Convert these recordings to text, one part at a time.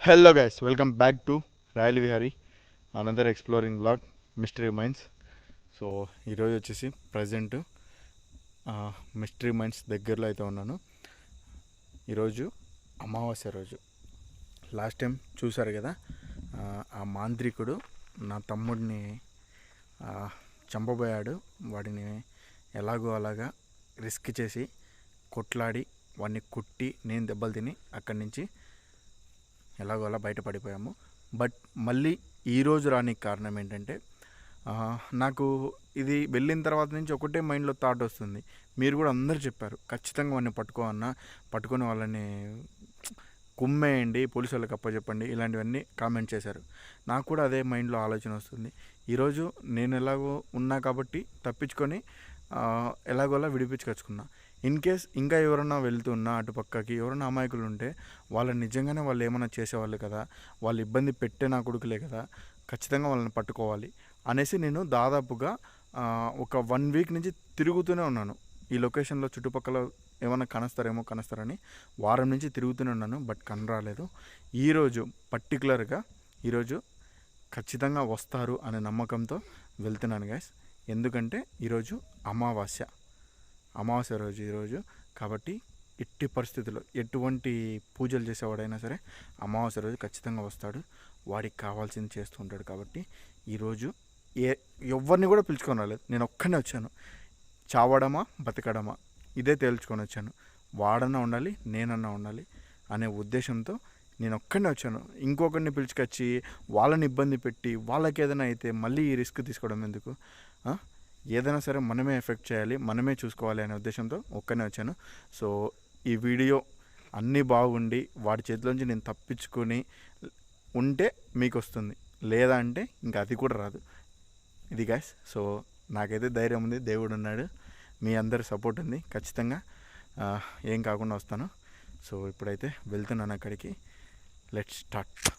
Hello guys welcome back to Royal Vihari another exploring blog mystery mines so ఈరోజు వచ్చేసి present mystery mines దగ్గరలో అయితే ఉన్నాను. ఈరోజు అమావాస్య రోజు. లాస్ట్ టైం చూసారు కదా ఆ, మాంత్రికుడు నా తమ్ముడిని చంపబోయాడు. వాడిని ఎలాగో అలాగా రిస్క్ చేసి కొట్లాడి వాడిని కుట్టి నేను దెబ్బలు తిని అక్కడి నుంచి ఎలాగో అలా బయటపడిపోయాము. బట్ మళ్ళీ ఈరోజు రానికి కారణం ఏంటంటే నాకు ఇది వెళ్ళిన తర్వాత నుంచి ఒకటే మైండ్లో థాట్ వస్తుంది. మీరు కూడా అందరు చెప్పారు ఖచ్చితంగా వాడిని పట్టుకో అన్న పట్టుకొని వాళ్ళని కుమ్మేయండి పోలీసు వాళ్ళకి అప్పచెప్పండి ఇలాంటివన్నీ కామెంట్ చేశారు. నాకు కూడా అదే మైండ్లో ఆలోచన వస్తుంది. ఈరోజు నేను ఎలాగో ఉన్నా కాబట్టి తప్పించుకొని ఎలాగోలా విడిపించుకొచ్చుకున్నా. ఇన్ కేస్ ఇంకా ఎవరన్నా వెళ్తున్నా అటు పక్కకి ఎవరైనా అమాయకులు ఉంటే వాళ్ళు నిజంగానే వాళ్ళు ఏమైనా చేసేవాళ్ళు కదా వాళ్ళు ఇబ్బంది పెట్టే నా కొడుకులే కదా ఖచ్చితంగా వాళ్ళని పట్టుకోవాలి అనేసి నేను దాదాపుగా ఒక వన్ వీక్ నుంచి తిరుగుతూనే ఉన్నాను. ఈ లొకేషన్లో చుట్టుపక్కల ఏమైనా కనస్తారేమో కనస్తారని వారం నుంచి తిరుగుతూనే ఉన్నాను బట్ కనరాలేదు ఈరోజు పర్టికులర్గా ఈరోజు ఖచ్చితంగా వస్తారు అనే నమ్మకంతో వెళ్తున్నాను గైస్ ఎందుకంటే ఈరోజు అమావాస్య. అమావాస్య రోజు ఈరోజు కాబట్టి ఎట్టి పరిస్థితుల్లో ఎటువంటి పూజలు చేసేవాడైనా సరే అమావాస్య రోజు ఖచ్చితంగా వస్తాడు. వాడికి కావాల్సింది చేస్తూ ఉంటాడు కాబట్టి ఈరోజు ఏ ఎవరిని కూడా పిలుచుకొని రాలేదు. నేను ఒక్కనే వచ్చాను. చావడమా బతకడమా? ఇదే తేల్చుకొని వచ్చాను. వాడన్నా ఉండాలి నేనన్నా ఉండాలి అనే ఉద్దేశంతో నేను ఒక్కడినే వచ్చాను. ఇంకొకరిని పిలుచుకొచ్చి వాళ్ళని ఇబ్బంది పెట్టి వాళ్ళకి ఏదైనా అయితే మళ్ళీ ఈ రిస్క్ తీసుకోవడం ఎందుకు? ఏదైనా సరే మనమే ఎఫెక్ట్ చేయాలి మనమే చూసుకోవాలి అనే ఉద్దేశంతో ఒక్కనే వచ్చాను. సో ఈ వీడియో అన్నీ బాగుండి వాడి చేతిలోంచి నేను తప్పించుకొని ఉంటే మీకు వస్తుంది లేదా అంటే ఇంకా అది కూడా రాదు. ఇది గాయస్ సో నాకైతే ధైర్యం ఉంది దేవుడు ఉన్నాడు మీ అందరి సపోర్ట్ ఉంది. ఖచ్చితంగా ఏం కాకుండా వస్తాను. సో ఇప్పుడైతే వెళ్తున్నాను అక్కడికి. లెట్ స్టార్ట్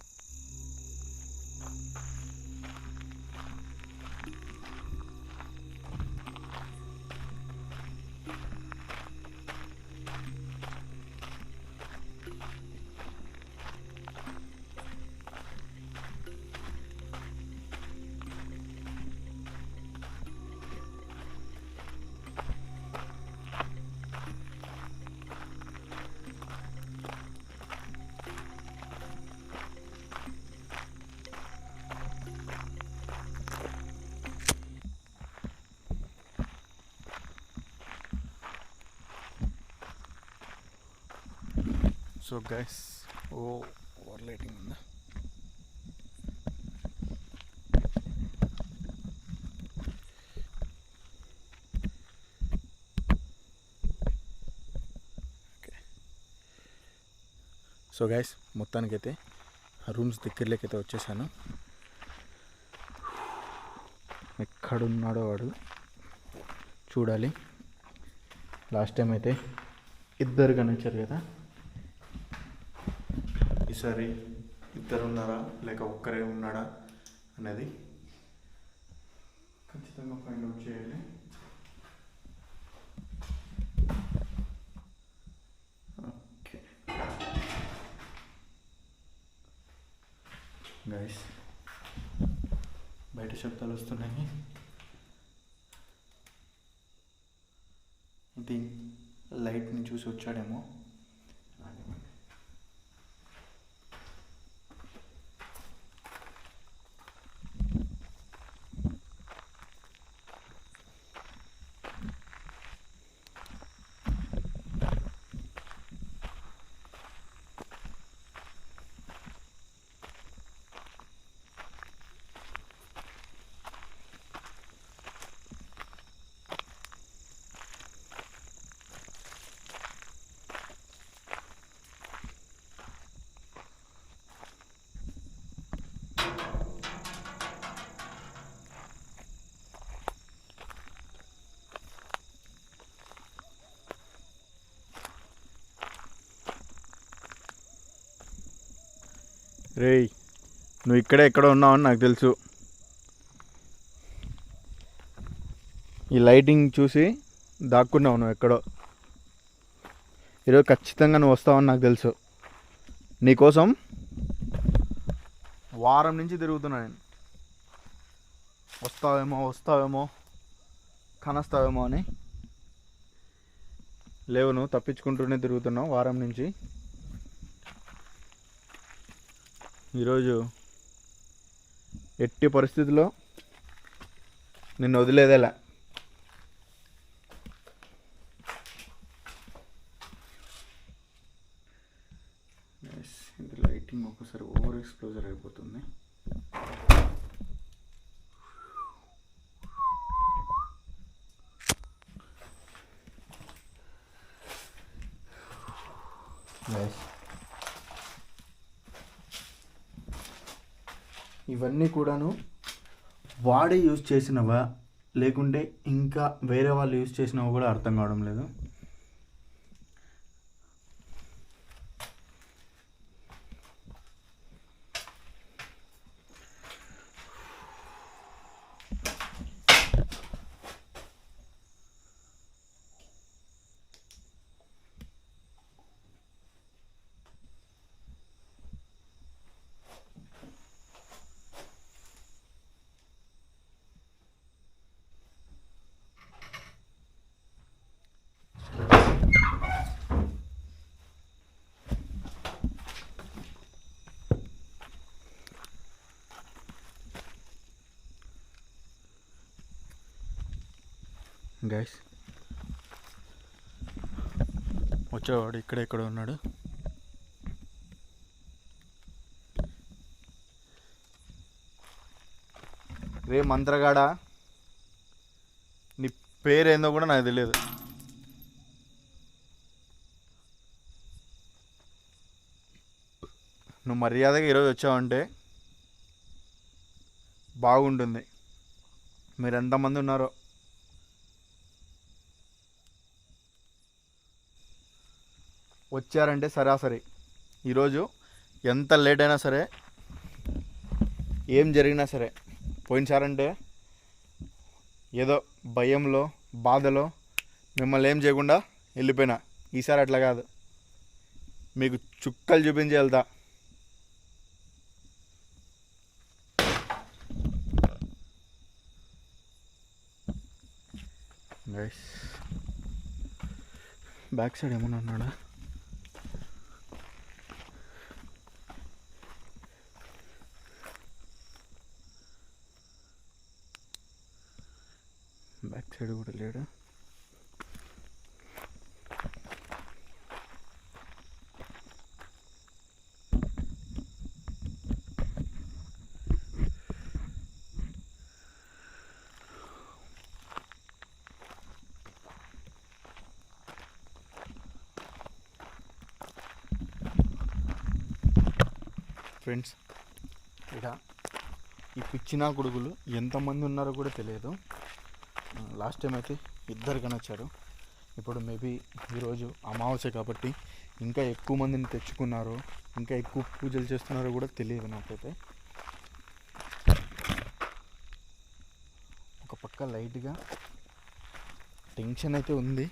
సో గైస్ ఓ ఓవర్ లైటింగ్ ఉందా సో గైస్ మొత్తానికైతే ఆ రూమ్స్ దగ్గరలోకి అయితే వచ్చేసాను. ఎక్కడున్నాడో వాడు? చూడాలి. లాస్ట్ టైం అయితే ఇద్దరు కనిపించారు కదా? సరే ఇద్దరు ఉన్నారా లేక ఒక్కరే ఉన్నాడా? అనేది ఖచ్చితంగా ఫైండ్ అవుట్ చేయాలి. ఓకే. గైస్ బయట శబ్దాలు వస్తున్నాయి. ఇది లైట్ని చూసి వచ్చాడేమో. రేయ్ నువ్వు ఇక్కడే ఎక్కడ ఉన్నావని నాకు తెలుసు. ఈ లైటింగ్ చూసి దాక్కున్నావు నువ్వు ఎక్కడో. ఈరోజు ఖచ్చితంగా నువ్వు వస్తావని నాకు తెలుసు. నీకోసం వారం నుంచి తిరుగుతున్నా నేను. వస్తావేమో వస్తావేమో కనస్తావేమో అని. లేవు నువ్వు తప్పించుకుంటూనే తిరుగుతున్నావు వారం నుంచి. ఈరోజు ఎట్టి పరిస్థితుల్లో నిన్ను వదిలేదేలా Yes, ఇది లైటింగ్ ఒకసారి ఓవర్ ఎక్స్ప్లోజర్ అయిపోతుంది Nice. ఇవన్నీ కూడాను వాడే యూజ్ చేసినవా? లేకుంటే ఇంకా వేరే వాళ్ళు యూజ్ చేసినవా కూడా అర్థం కావడం లేదు. గైస్ వచ్చేవాడు ఇక్కడ ఎక్కడ ఉన్నాడు. రే మంత్రగాడ? నీ పేరేందో కూడా నాకు తెలియదు. నువ్వు మర్యాదగా ఈరోజు వచ్చావంటే బాగుంటుంది. మీరు ఎంతమంది ఉన్నారో వచ్చారంటే సరాసరి. ఈరోజు ఎంత లేట్ అయినా సరే ఏం జరిగినా సరే పోయినసారంటే ఏదో భయంలో బాధలో మిమ్మల్ని ఏం చేయకుండా వెళ్ళిపోయినా. ఈసారి అట్లా కాదు. మీకు చుక్కలు చూపించి వెళ్తా. బ్యాక్ సైడ్ ఏమన్నా ఉన్నాడా? సైడ్ కూడా లేడు? ఫ్రెండ్స్ ఇక ఈ పిచ్చిన కొడుకులు ఎంతమంది ఉన్నారో కూడా తెలియదు. లాస్ట్ టైం అయితే ఇద్దరు కనొచ్చారు ఇప్పుడు మేబీ ఈరోజు అమావాస్య కాబట్టి ఇంకా ఎక్కువ మందిని తెచ్చుకున్నారు ఇంకా ఎక్కువ పూజలు చేస్తున్నారో కూడా తెలియదు నాకైతే. ఒక పక్క లైట్గా టెన్షన్ అయితే ఉంది.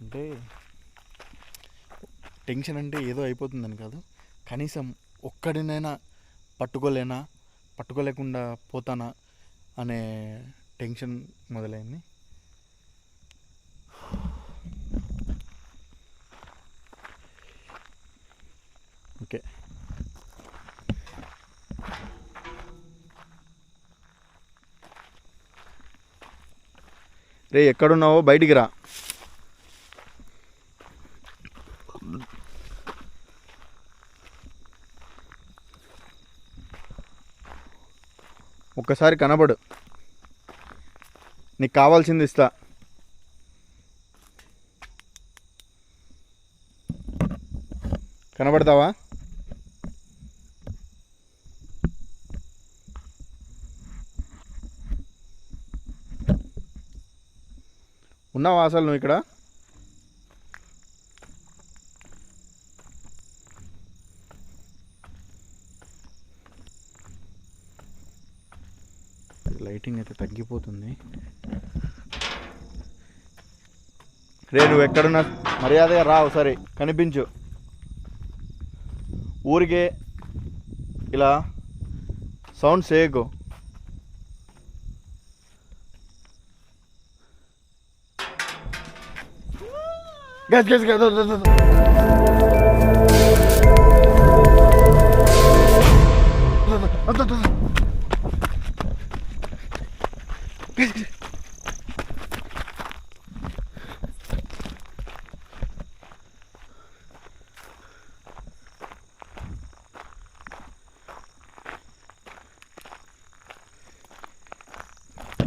అంటే టెన్షన్ అంటే ఏదో అయిపోతుందని కాదు. కనీసం ఒక్కడినైనా పట్టుకోలేనా పట్టుకోలేకుండా పోతానా అనే టెన్షన్ మొదలైంది. ఓకే. రే ఎక్కడున్నావో బయటికి రా. ఒక్కసారి కనబడు. నీకు కావాల్సింది ఇస్తా. కనబడతావా? ఉన్నావా అసలు నువ్వు ఇక్కడ? లైటింగ్ అయితే తగ్గిపోతుంది. రే నువ్వు ఎక్కడున్నా? మర్యాదగా రా ఒకసారి. కనిపించు. ఊరికే ఇలా సౌండ్ చేయకు. గస్ గస్ గస్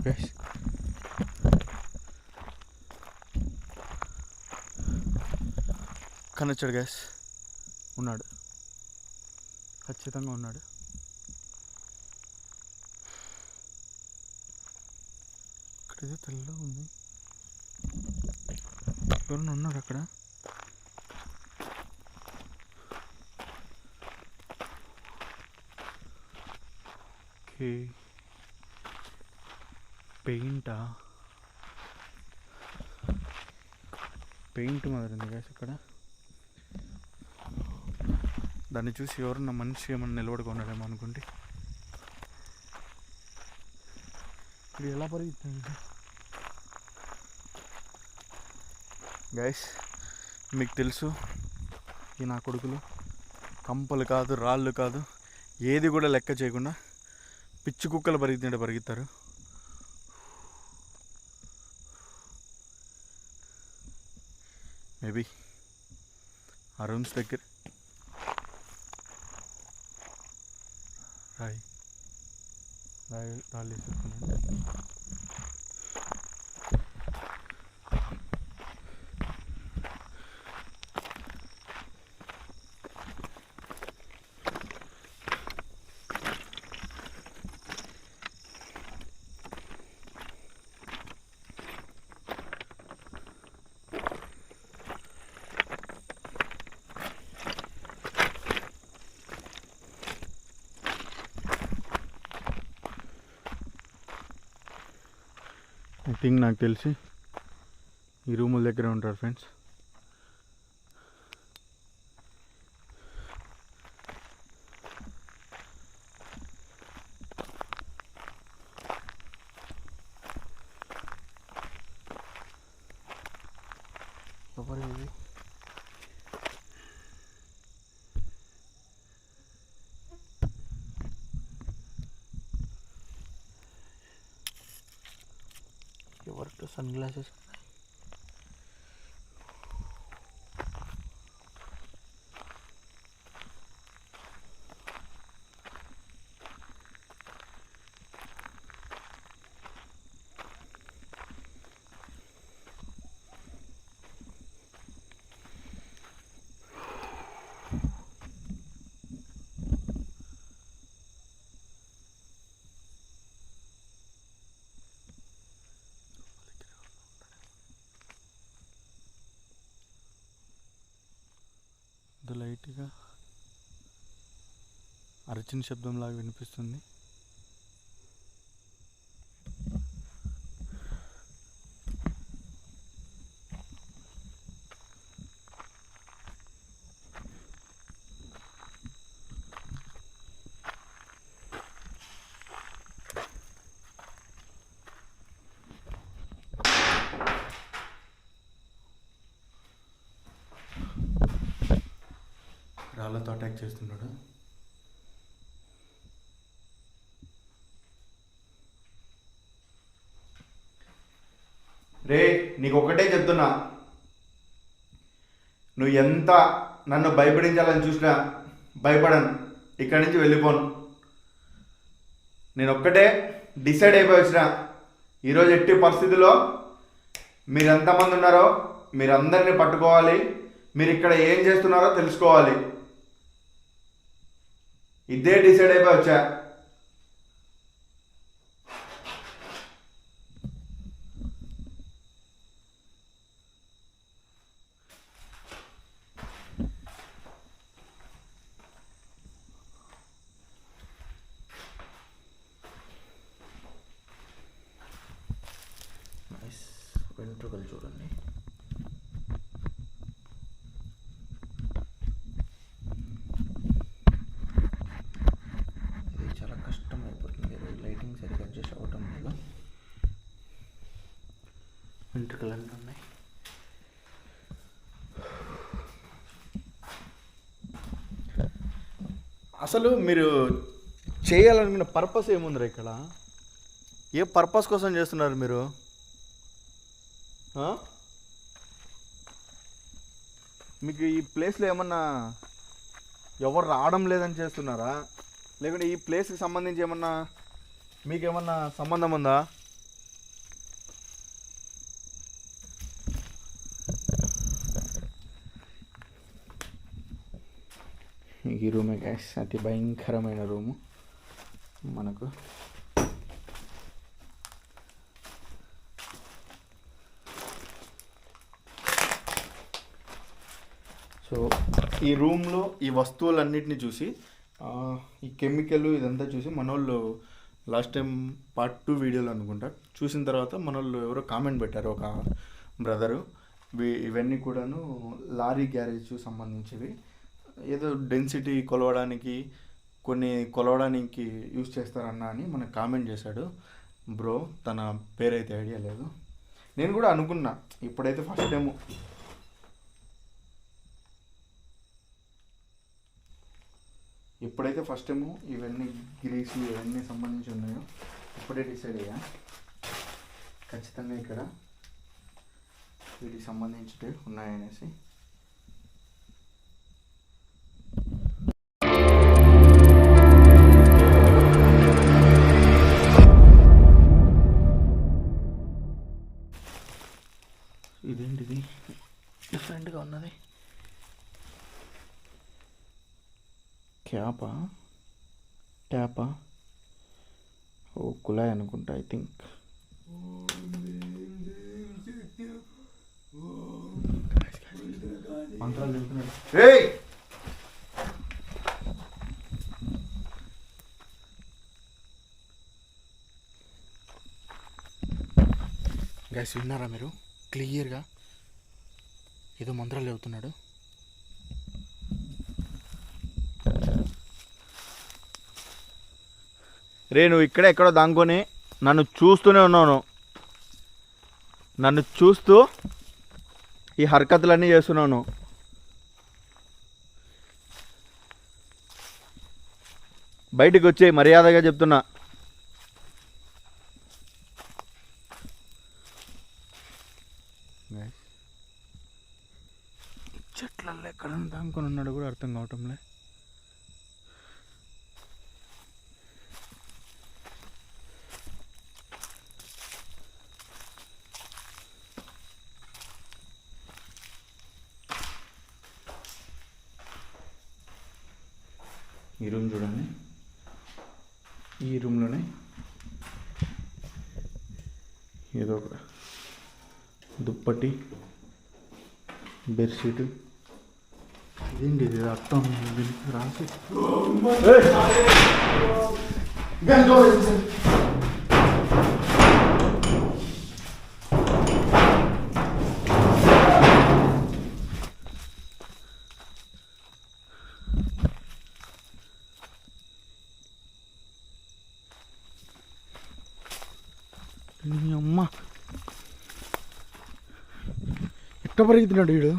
గస్. కనొచ్చాడు గ్యాస్ ఉన్నాడు. ఖచ్చితంగా ఉన్నాడు. ఇక్కడేదో తెల్లగా ఉంది. ఎవరన్నా ఉన్నారు అక్కడ? ఓకే. పెయింటా? పెయింట్ మాదిరింది గ్యాస్ ఇక్కడ. దాన్ని చూసి ఎవరన్నా మనిషి ఏమన్నా నిలబడుకున్నాడేమో అనుకుంటే ఇప్పుడు ఎలా పరిగెత్తుంది? గైస్ మీకు తెలుసు ఈ నా కొడుకులు కంపలు కాదు రాళ్ళు కాదు ఏది కూడా లెక్క చేయకుండా పిచ్చి కుక్కలు పరిగెత్తినట్టు పరిగెత్తారు. మేబీ ఆ రూమ్స్ దగ్గర రాయి రాయి రాళ్ళు వేసేసుకున్నాను కింగ్ నాకు తెలిసి ఈ రూముల దగ్గర ఉంటారు ఫ్రెండ్స్. वरटू सनग्लासेस అరచిన శబ్దంలాగా వినిపిస్తుంది. రాళ్ళతో అటాక్ చేస్తున్నాడు రే నీకు ఒకటే చెప్తున్నా. నువ్వు ఎంత నన్ను భయపడించాలని చూసినా భయపడను. ఇక్కడి నుంచి వెళ్ళిపోను. నేను ఒక్కటే డిసైడ్ అయిపోయి వచ్చిన. ఈరోజు ఎట్టి పరిస్థితిలో మీరు ఎంతమంది ఉన్నారో మీరందరినీ పట్టుకోవాలి. మీరు ఇక్కడ ఏం చేస్తున్నారో తెలుసుకోవాలి. ఇదే డిసైడ్ అయిపోయి వచ్చా వెంట్రుకలు చూడండి ఇది చాలా కష్టం అయిపోతుంది ఈరోజు లైటింగ్ సరిగ్గా అడ్జస్ట్ అవ్వటం లేదు వెంట్రుకలు ఉన్నాయి అసలు మీరు చేయాలనుకున్న పర్పస్ ఏముందిరా ఇక్కడ? ఏ పర్పస్ కోసం చేస్తున్నారు మీరు? ఆ? మీకు ఈ ప్లేస్లో ఏమన్నా ఎవరు రావడం లేదని చేస్తున్నారా? లేకుంటే ఈ ప్లేస్కి సంబంధించి ఏమన్నా మీకేమన్నా సంబంధం ఉందా? ఈ రూమే గ్యాస్ అతి భయంకరమైన రూము. మనకు సో ఈ రూమ్లో ఈ వస్తువులన్నిటిని చూసి ఈ కెమికల్ ఇదంతా చూసి మనోళ్ళు లాస్ట్ టైం పార్ట్ టూ వీడియోలు అనుకుంటా చూసిన తర్వాత మనోళ్ళు ఎవరో కామెంట్ పెట్టారు ఒక బ్రదరు. ఇవన్నీ కూడాను లారీ గ్యారేజ్ సంబంధించివి. ఏదో డెన్సిటీ కొలవడానికి కొన్ని కొలవడానికి యూజ్ చేస్తారన్నా అని మనకు కామెంట్ చేశాడు. బ్రో తన పేరైతే ఐడియా లేదు. నేను కూడా అనుకున్నా. ఇప్పుడైతే ఫస్ట్ టైము ఇప్పుడైతే ఫస్ట్ టైము ఇవన్నీ గ్రీసు ఇవన్నీ సంబంధించి ఉన్నాయో ఇప్పుడే డిసైడ్ అయ్యా. ఖచ్చితంగా ఇక్కడ వీటికి సంబంధించి ఉన్నాయనేసి ఓ కుళాయి అనుకుంటా ఐ థింక్ ఏయ్! గైస్ విన్నారా మీరు? క్లియర్గా ఏదో మంత్రాలు చెబుతున్నాడు. రే నువ్వు ఇక్కడే ఎక్కడో దాంకొని నన్ను చూస్తూనే ఉన్నాను నన్ను చూస్తూ ఈ హరకతులన్నీ చేస్తున్నాను బయటికి వచ్చే మర్యాదగా చెప్తున్నా చెట్లలో ఎక్కడ దాంకొని ఉన్నాడు కూడా అర్థం కావటంలే ఈ రూమ్ చూడండి. ఈ రూమ్లోనే ఏదో ఒక దుప్పటి బెడ్షీట్. ఇదేంటి ఇది? అర్థం దీనికి రాసి. పరిగెత్తున్నాడు వీడు.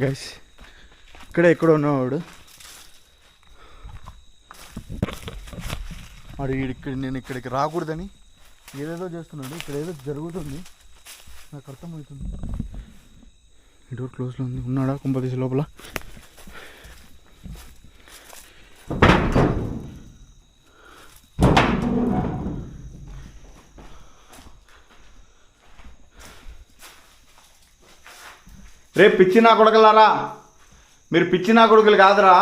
గైస్ ఇక్కడే ఎక్కడ ఉన్నవాడు వాడు. వీడు ఇక్కడ నేను ఇక్కడికి రాకూడదని ఏదేదో చేస్తున్నాడు. ఇక్కడ ఏదో జరుగుతుంది. నాకు అర్థమవుతుంది. ఈ డోర్ క్లోజ్లో ఉంది. ఉన్నాడా? కుంపతీసి లోపల. రేపు పిచ్చినా కొడుకులారా? మీరు పిచ్చినా కొడుకులు కాదురా.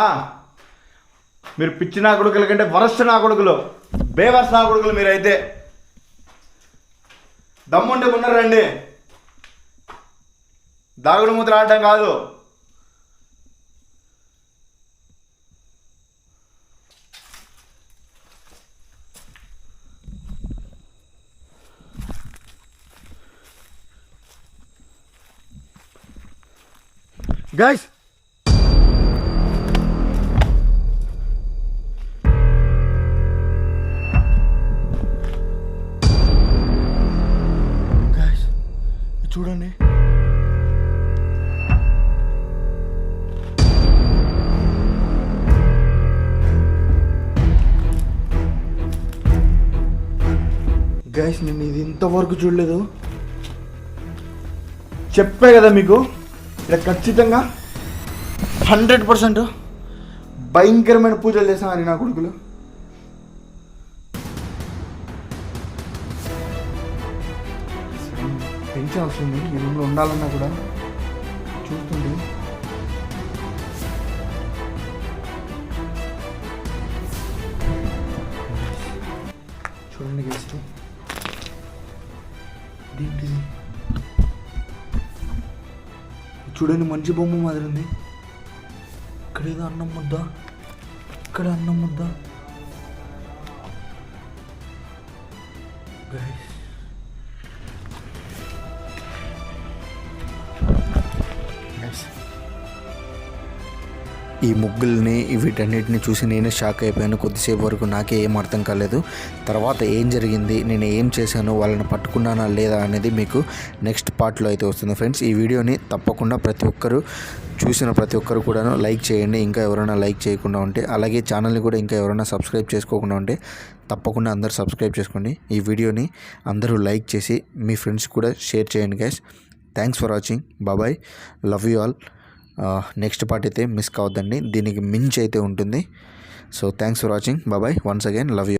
మీరు పిచ్చినా కొడుకుల కంటే వరస్ట్ నా కొడుకులు. బేవర్స్ నా కొడుకులు మీరైతే. దమ్ముంటే ఉన్నారండి దాగుడు మూతలు ఆడటం కాదు. Guys! Guys, చూడండి. గైస్ నేను ఇది ఇంతవరకు చూడలేదు. చెప్పే కదా మీకు. ఇక్కడ ఖచ్చితంగా హండ్రెడ్ పర్సెంట్ భయంకరమైన పూజలు చేస్తామని నా కొడుకులు. పెంచాల్సింది ఈ రూమ్లో ఉండాలన్నా కూడా. చూడండి మంచి బొమ్మ మాదిరి ఉంది ఇక్కడ ఏదో అన్నం ముద్ద. ఇక్కడ అన్నం ముద్ద. గైస్ ఈ ముగ్గుల్ని వీటన్నిటిని చూసి నేనే షాక్ అయిపోయాను. కొద్దిసేపు వరకు నాకే ఏం అర్థం కాలేదు. తర్వాత ఏం జరిగింది నేను ఏం చేశాను వాళ్ళని పట్టుకున్నానా లేదా అనేది మీకు నెక్స్ట్ పార్ట్లో అయితే వస్తుంది. ఫ్రెండ్స్ ఈ వీడియోని తప్పకుండా ప్రతి ఒక్కరూ చూసిన ప్రతి ఒక్కరు కూడాను లైక్ చేయండి. ఇంకా ఎవరైనా లైక్ చేయకుండా ఉంటే అలాగే ఛానల్ని కూడా ఇంకా ఎవరైనా సబ్స్క్రైబ్ చేసుకోకుండా ఉంటే తప్పకుండా అందరూ సబ్స్క్రైబ్ చేసుకోండి. ఈ వీడియోని అందరూ లైక్ చేసి మీ ఫ్రెండ్స్ కూడా షేర్ చేయండి guys thanks for watching bye bye love you all next part అయితే మిస్ కావద్దండి. దీనికి మించి అయితే ఉంటుంది. So thanks for watching bye bye once again love you